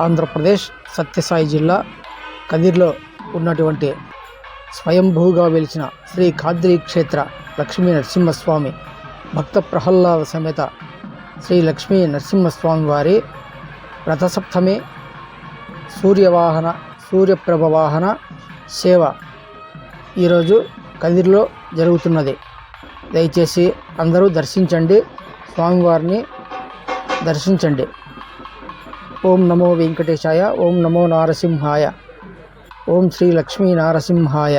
ఆంధ్రప్రదేశ్ సత్యసాయి జిల్లా కదిర్లో ఉన్నటువంటి స్వయంభూగా వెలిసిన శ్రీ ఖాద్రి క్షేత్ర లక్ష్మీ నరసింహస్వామి భక్త ప్రహ్లాద సమేత శ్రీ లక్ష్మీ నరసింహస్వామి వారి రథసప్తమి సూర్యవాహన సూర్యప్రభ వాహన సేవ ఈరోజు కదిర్లో జరుగుతున్నది. దయచేసి అందరూ దర్శించండి స్వామివారిని దర్శించండి. ఓం నమో వెంకటేశాయ ఓం నమో నారసింహాయ ఓం శ్రీ లక్ష్మీ నారసింహాయ